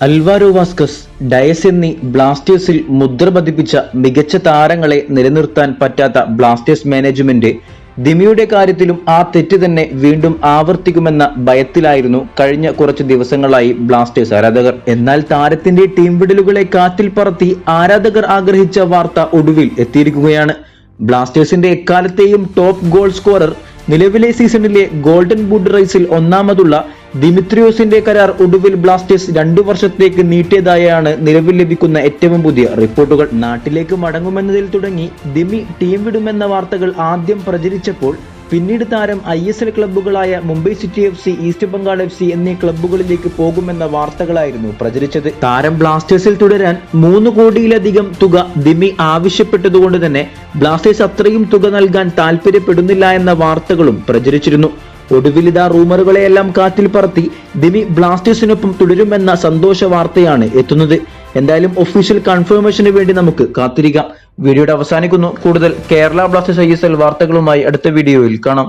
Alvaro Vazquez Diaz എന്നീ ബ്ലാസ്റ്റേഴ്സിൽ മുദ്ര പതിപ്പിച്ച മികച്ച താരങ്ങളെ നിലനിർത്താൻ പറ്റാത്ത ബ്ലാസ്റ്റേഴ്സ് മാനേജ്മെന്റ് ദിമിയുടെ കാര്യത്തിലും ആ തെറ്റ് തന്നെ വീണ്ടും ആവർത്തിക്കുമെന്ന ഭയത്തിലായിരുന്നു കഴിഞ്ഞ കുറച്ച് ദിവസങ്ങളായി ബ്ലാസ്റ്റേഴ്സ് ആരാധകർ. എന്നാൽ താരത്തിന്റെ ടീം വിടലുകളെ കാറ്റിൽ പറത്തി ആരാധകർ ആഗ്രഹിച്ച വാർത്ത ഒടുവിൽ എത്തിയിരിക്കുകയാണ്. ബ്ലാസ്റ്റേഴ്സിന്റെ എക്കാലത്തെയും ടോപ്പ് ഗോൾ സ്കോറർ നിലവിലെ സീസണിലെ ഗോൾഡൻ ബൂട്ട് റേസിൽ ഒന്നാമതുള്ള ദിമിത്രിയോസിന്റെ കരാർ ഒടുവിൽ ബ്ലാസ്റ്റേഴ്സ് രണ്ടു വർഷത്തേക്ക് നീട്ടിയതായാണ് നിലവിൽ ലഭിക്കുന്ന ഏറ്റവും പുതിയ റിപ്പോർട്ടുകൾ. നാട്ടിലേക്ക് മടങ്ങുമെന്നതിൽ തുടങ്ങി ദിമി ടീം വിടുമെന്ന വാർത്തകൾ ആദ്യം പ്രചരിച്ചപ്പോൾ പിന്നീട് താരം I S L ക്ലബ്ബുകളായ Mumbai city F C east Bengal F C എന്നീ ക്ലബ്ബുകളിലേക്ക് പോകുമെന്ന വാർത്തകളായിരുന്നു പ്രചരിച്ചത്. താരം ബ്ലാസ്റ്റേഴ്സിൽ തുടരാൻ മൂന്ന് കോടിയിലധികം തുക ദിമി ആവശ്യപ്പെട്ടതുകൊണ്ട് തന്നെ ബ്ലാസ്റ്റേഴ്സ് അത്രയും തുക നൽകാൻ താല്പര്യപ്പെടുന്നില്ല എന്ന വാർത്തകളും പ്രചരിച്ചിരുന്നു. ഒടുവിൽ ഇതാ റൂമറുകളെയെല്ലാം കാറ്റിൽ പറത്തി ദിമി ബ്ലാസ്റ്റേഴ്സിനൊപ്പം തുടരുമെന്ന സന്തോഷ വാർത്തയാണ് എത്തുന്നത്. എന്തായാലും ഒഫീഷ്യൽ കൺഫർമേഷന് വേണ്ടി നമുക്ക് കാത്തിരിക്കാം. വീഡിയോയുടെ അവസാനിക്കുന്നു. കൂടുതൽ കേരള ബ്ലാസ്റ്റേഴ്സ് ഐ വാർത്തകളുമായി അടുത്ത വീഡിയോയിൽ കാണാം.